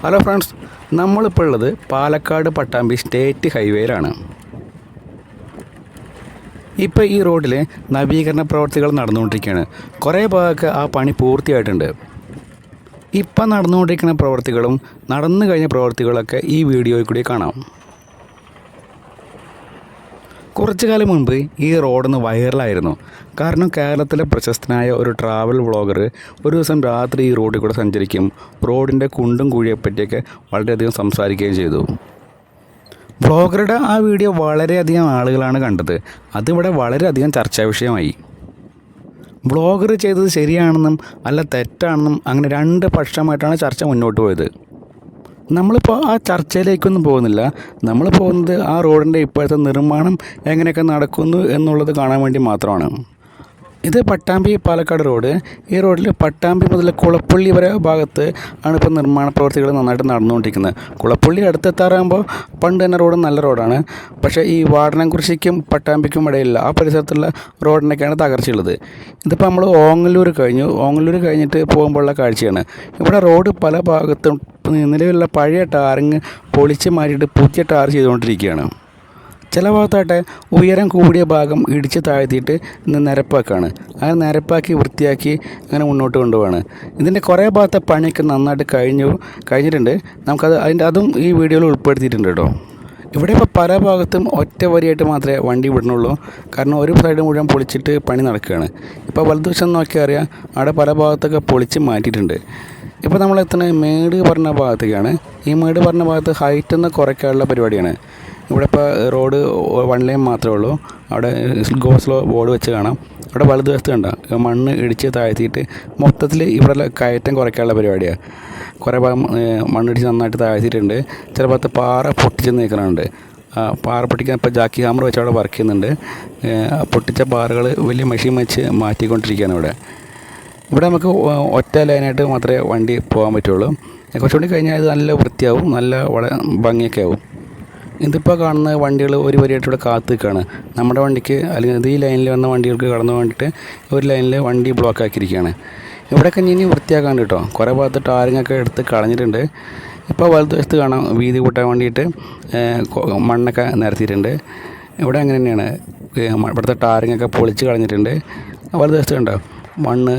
Hello friends നമ്മളിപ്പോൾ ഉള്ളത് Palakkad Pattambi state ഹൈവേയിലാണ്. ഇപ്പോൾ ഈ റോഡിൽ നവീകരണ പ്രവർത്തികൾ നടന്നുകൊണ്ടിരിക്കുകയാണ്. കുറേ ഭാഗമൊക്കെ ആ പണി പൂർത്തിയായിട്ടുണ്ട്. ഇപ്പം നടന്നുകൊണ്ടിരിക്കുന്ന പ്രവർത്തികളും നടന്നു കഴിഞ്ഞ പ്രവർത്തികളൊക്കെ ഈ വീഡിയോയിൽ കൂടി കാണാം. കുറച്ചു കാലം മുൻപ് ഈ റോഡൊന്ന് വൈറലായിരുന്നു. കാരണം കേരളത്തിലെ പ്രശസ്തനായ ഒരു ട്രാവൽ വ്ളോഗർ ഒരു ദിവസം രാത്രി ഈ റോഡിൽ കൂടെ സഞ്ചരിക്കും. റോഡിന്റെ കുണ്ടും കുഴിയെപ്പറ്റിയൊക്കെ വളരെയധികം സംസാരിക്കുകയും ചെയ്തു. വ്ളോഗറുടെ ആ വീഡിയോ വളരെയധികം ആളുകളാണ് കണ്ടത്. അതിവിടെ വളരെയധികം ചർച്ചാ വിഷയമായി. വ്ളോഗർ ചെയ്തത് ശരിയാണെന്നും അല്ല തെറ്റാണെന്നും അങ്ങനെ രണ്ട് പക്ഷമായിട്ടാണ് ചർച്ച മുന്നോട്ട് പോയത്. നമ്മളിപ്പോൾ ആ ചർച്ചയിലേക്കൊന്നും പോകുന്നില്ല. നമ്മൾ പോകുന്നത് ആ റോഡിന്റെ ഇപ്പോഴത്തെ നിർമ്മാണം എങ്ങനെയൊക്കെ നടക്കുന്നു എന്നുള്ളത് കാണാൻ വേണ്ടി മാത്രമാണ്. ഇത് പട്ടാമ്പി പാലക്കാട് റോഡ്. ഈ റോഡിൽ പട്ടാമ്പി മുതൽ കുളപ്പള്ളി വരെ ഭാഗത്ത് ആണ് ഇപ്പോൾ നിർമ്മാണ പ്രവർത്തികൾ നന്നായിട്ട് നടന്നുകൊണ്ടിരിക്കുന്നത്. കുളപ്പള്ളി അടുത്തെത്താറാകുമ്പോൾ പണ്ട് തന്നെ റോഡ് നല്ല റോഡാണ്. പക്ഷേ ഈ വാടനംകുറിശിക്കും പട്ടാമ്പിക്കും ഇടയില്ല ആ പരിസരത്തുള്ള റോഡിനൊക്കെയാണ് തകർച്ചയുള്ളത്. ഇതിപ്പോൾ നമ്മൾ ഓങ്ങല്ലൂർ കഴിഞ്ഞു. ഓങ്ങല്ലൂർ കഴിഞ്ഞിട്ട് പോകുമ്പോഴുള്ള കാഴ്ചയാണ്. ഇവിടെ റോഡ് പല ഭാഗത്തും നിലവിലുള്ള പഴയ ടാറിങ് പൊളിച്ച് മാറ്റിയിട്ട് പുതിയ ടാർ ചെയ്തുകൊണ്ടിരിക്കുകയാണ്. ചില ഭാഗത്തായിട്ട് ഉയരം കൂടിയ ഭാഗം ഇടിച്ച് താഴ്ത്തിയിട്ട് ഇന്ന് നിരപ്പാക്കാണ്. അങ്ങനെ നിരപ്പാക്കി വൃത്തിയാക്കി അങ്ങനെ മുന്നോട്ട് കൊണ്ടുപോവാണ്. ഇതിന്റെ കുറേ ഭാഗത്തെ പണിയൊക്കെ നന്നായിട്ട് കഴിഞ്ഞു കഴിഞ്ഞിട്ടുണ്ട്. നമുക്കത് അതിന്റെ അതും ഈ വീഡിയോയിൽ ഉൾപ്പെടുത്തിയിട്ടുണ്ട് കേട്ടോ. ഇവിടെ ഇപ്പോൾ പല ഭാഗത്തും ഒറ്റ വരിയായിട്ട് മാത്രമേ വണ്ടി വിടണുള്ളൂ കാരണം ഒരു സൈഡ് മുഴുവൻ പൊളിച്ചിട്ട് പണി നടക്കുകയാണ്. ഇപ്പോൾ വലതുവശം നോക്കിയാൽ അറിയാം അവിടെ പല ഭാഗത്തൊക്കെ പൊളിച്ച് മാറ്റിയിട്ടുണ്ട്. ഇപ്പോൾ നമ്മൾ മേട് പറഞ്ഞ ഭാഗത്തേക്കാണ്. ഈ മേട് പറഞ്ഞ ഭാഗത്ത് ഹൈറ്റ് ഒന്ന് കുറയ്ക്കാനുള്ള പരിപാടിയാണ്. ഇവിടെ ഇപ്പോൾ റോഡ് വൺ ലൈൻ മാത്രമേ ഉള്ളൂ. അവിടെ ഗോ സ്ലോ ബോർഡ് വെച്ച് കാണാം. അവിടെ വലതുവശത്ത് കണ്ട? മണ്ണ് ഇടിച്ച് താഴ്ത്തിയിട്ട് മൊത്തത്തിൽ ഇവിടെ കയറ്റം കുറയ്ക്കാനുള്ള പരിപാടിയാണ് കുറേ ഭാഗം മണ്ണിടിച്ച് നന്നായിട്ട് താഴ്ത്തിയിട്ടുണ്ട്. ചില ഭാഗത്ത് പാറ പൊട്ടിച്ച് നിൽക്കുന്നുണ്ട് പാറ പൊട്ടിക്കാൻ ഇപ്പോൾ ജാക്കി ഹാമർ വെച്ച് അവിടെ വർക്ക് ചെയ്യുന്നുണ്ട്. പൊട്ടിച്ച പാറകൾ വലിയ മെഷീൻ വെച്ച് മാറ്റിക്കൊണ്ടിരിക്കുകയാണ് ഇവിടെ. ഇവിടെ നമുക്ക് ഒറ്റ ലൈനായിട്ട് മാത്രമേ വണ്ടി പോകാൻ പറ്റുള്ളൂ. കുറച്ചുകൂടി കഴിഞ്ഞാൽ ഇത് നല്ല വൃത്തിയാവും. നല്ല വളരെ ഭംഗിയൊക്കെ ആവും. ഇതിപ്പോൾ കാണുന്ന വണ്ടികൾ ഒരു വരിയായിട്ട് ഇവിടെ കാത്തു നിൽക്കുകയാണ്. നമ്മുടെ വണ്ടിക്ക് അല്ലെങ്കിൽ ഈ ലൈനിൽ വന്ന വണ്ടികൾക്ക് കടന്നു വേണ്ടിയിട്ട് ഒരു ലൈനിൽ വണ്ടി ബ്ലോക്ക് ആക്കിയിരിക്കുകയാണ്. ഇവിടെയൊക്കെ ഇനി വൃത്തിയാക്കാണ്ട് കേട്ടോ. കുറേ ഭാഗത്ത് ടാരിങ്ങൊക്കെ എടുത്ത് കളഞ്ഞിട്ടുണ്ട്. ഇപ്പോൾ വലതുവശത്ത് കാണാം വീതി കൂട്ടാൻ വേണ്ടിയിട്ട് മണ്ണൊക്കെ നിരത്തിയിട്ടുണ്ട്. ഇവിടെ അങ്ങനെ തന്നെയാണ്. ഇവിടുത്തെ ടാരിങ്ങൊക്കെ പൊളിച്ച് കളഞ്ഞിട്ടുണ്ട്. വലതുവശത്ത് കണ്ടോ? മണ്ണ്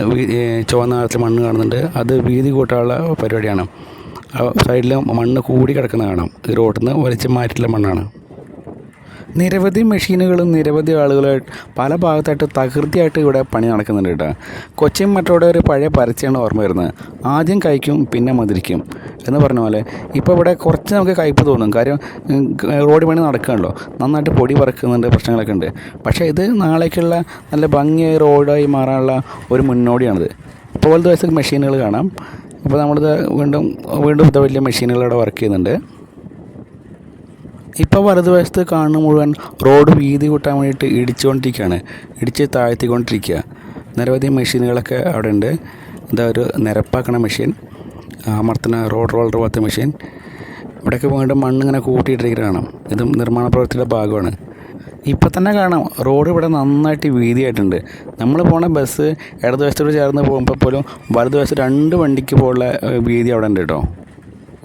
ചുവന്ന നിറത്തിൽ മണ്ണ് കാണുന്നുണ്ട്. അത് വീതി കൂട്ടാനുള്ള പരിപാടിയാണ്. സൈഡിൽ മണ്ണ് കൂടി കിടക്കുന്ന കാണാം. ഈ റോഡിൽ നിന്ന് വലിച്ച് മാറ്റിയിട്ടുള്ള മണ്ണാണ്. നിരവധി മെഷീനുകളും നിരവധി ആളുകളായിട്ട് പല ഭാഗത്തായിട്ട് തകൃതിയായിട്ട് ഇവിടെ പണി നടക്കുന്നുണ്ട് കേട്ടോ. കൊച്ചിൻ മറ്റോടെ ഒരു പഴയ പരസ്യമാണ് ഓർമ്മ വരുന്നത്. ആദ്യം കഴിക്കും പിന്നെ മതിരിക്കും എന്ന് പറഞ്ഞ പോലെ. ഇപ്പോൾ ഇവിടെ കുറച്ച് നമുക്ക് കയ്പ് തോന്നും. കാര്യം റോഡ് പണി നടക്കുകയാണല്ലോ. നന്നായിട്ട് പൊടി പറക്കുന്നുണ്ട് പ്രശ്നങ്ങളൊക്കെ ഉണ്ട്. പക്ഷേ ഇത് നാളേക്കുള്ള നല്ല ഭംഗിയായി റോഡായി മാറാനുള്ള ഒരു മുന്നോടിയാണിത്. ഇപ്പോൾ പോലത്തെ വയസ്സ് മെഷീനുകൾ കാണാം. അപ്പോൾ നമ്മളിത് വീണ്ടും വീണ്ടും ഇത് വലിയ മെഷീനുകളവിടെ വർക്ക് ചെയ്യുന്നുണ്ട്. ഇപ്പോൾ വലതുവശത്ത് കാണുന്ന മുഴുവൻ റോഡ് വീതി കൂട്ടാൻ വേണ്ടിയിട്ട് ഇടിച്ചുകൊണ്ടിരിക്കുകയാണ്. ഇടിച്ച് താഴ്ത്തിക്കൊണ്ടിരിക്കുക. നിരവധി മെഷീനുകളൊക്കെ അവിടെ ഉണ്ട്. ഇതാ ഒരു നിരപ്പാക്കണ മെഷീൻ അമർത്തുന്ന റോഡ് റോളർ പോലത്തെ മെഷീൻ ഇവിടെയൊക്കെ വീണ്ടും മണ്ണിങ്ങനെ കൂട്ടിയിട്ടിരിക്കുകയാണ് ഇതും നിർമ്മാണ പ്രവൃത്തിയുടെ ഭാഗമാണ്. ഇപ്പം തന്നെ കാണാം. റോഡ് ഇവിടെ നന്നായിട്ട് വീതിയായിട്ടുണ്ട്. നമ്മൾ പോണ ബസ് ഇടതുവശത്തോട് ചേർന്ന് പോകുമ്പോൾ പോലും വലതുവശത്ത് രണ്ട് വണ്ടിക്ക് പോലുള്ള വീതി അവിടെ ഉണ്ട് കേട്ടോ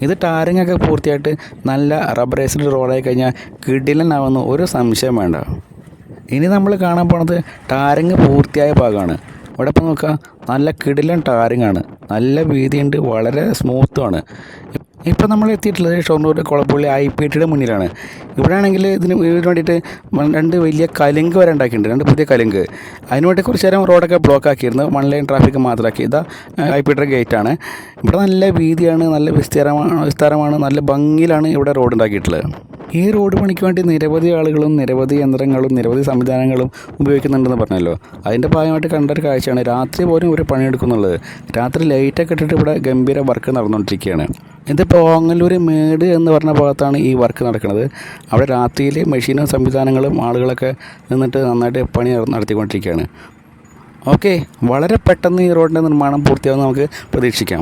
ഇത് ടാറിംഗ് ഒക്കെ പൂർത്തിയായിട്ട് നല്ല റബ്ബറൈസ്ഡ് റോഡായി കഴിഞ്ഞാൽ കിടിലനാവുന്ന ഒരു സംശയം വേണ്ട. ഇനി നമ്മൾ കാണാൻ പോണത് ടാറിങ് പൂർത്തിയായ ഭാഗമാണ് ഇവിടെ ഇപ്പം നോക്കുക നല്ല കിടിലൻ ടാറിങ് ആണ്. നല്ല വീതിയുണ്ട് വളരെ സ്മൂത്തുമാണ് ഇപ്പം നമ്മൾ എത്തിയിട്ടുള്ളത് ഷൊർണൂർ കുളപ്പള്ളി ഐ പി ടിയുടെ മുന്നിലാണ്. ഇവിടെ ആണെങ്കിൽ ഇതിന് ഇതിന് വേണ്ടിയിട്ട് രണ്ട് വലിയ കലുങ്ക് വരെ ഉണ്ടാക്കിയിട്ടുണ്ട്. രണ്ട് പുതിയ കലുങ്ക്. അതിന് വേണ്ടി കുറച്ച് നേരം റോഡൊക്കെ ബ്ലോക്ക് ആക്കിയിരുന്നു. വൺ ലൈൻ ട്രാഫിക് മാത്രമാക്കി. ഇതാ ഐ പി ടിയുടെ ഗേറ്റ് ആണ്. ഇവിടെ നല്ല വീതിയാണ് നല്ല വിസ്താരമാണ് വിസ്താരമാണ് നല്ല ഭംഗിയിലാണ് ഇവിടെ റോഡ് ഉണ്ടാക്കിയിട്ടുള്ളത്. ഈ റോഡ് പണിക്ക് വേണ്ടി നിരവധി ആളുകളും നിരവധി യന്ത്രങ്ങളും നിരവധി സംവിധാനങ്ങളും ഉപയോഗിക്കുന്നുണ്ടെന്ന് പറഞ്ഞല്ലോ. അതിന്റെ ഭാഗമായിട്ട് കണ്ട ഒരു കാഴ്ചയാണ് രാത്രി പോലും ഇവർ പണിയെടുക്കുന്നുള്ളത്. രാത്രി ലൈറ്റൊക്കെ ഇട്ടിട്ട് ഇവിടെ ഗംഭീര വർക്ക് നടന്നുകൊണ്ടിരിക്കുകയാണ്. ഇതിപ്പോൾ ഓങ്ങല്ലൂർ മേട് എന്ന് പറഞ്ഞ ഭാഗത്താണ് ഈ വർക്ക് നടക്കുന്നത്. അവിടെ രാത്രിയിൽ മെഷീനും സംവിധാനങ്ങളും ആളുകളൊക്കെ നിന്നിട്ട് നന്നായിട്ട് പണി നടത്തിക്കൊണ്ടിരിക്കുകയാണ്. ഓക്കെ വളരെ പെട്ടെന്ന് ഈ റോഡിന്റെ നിർമ്മാണം പൂർത്തിയാവുമെന്ന് നമുക്ക് പ്രതീക്ഷിക്കാം.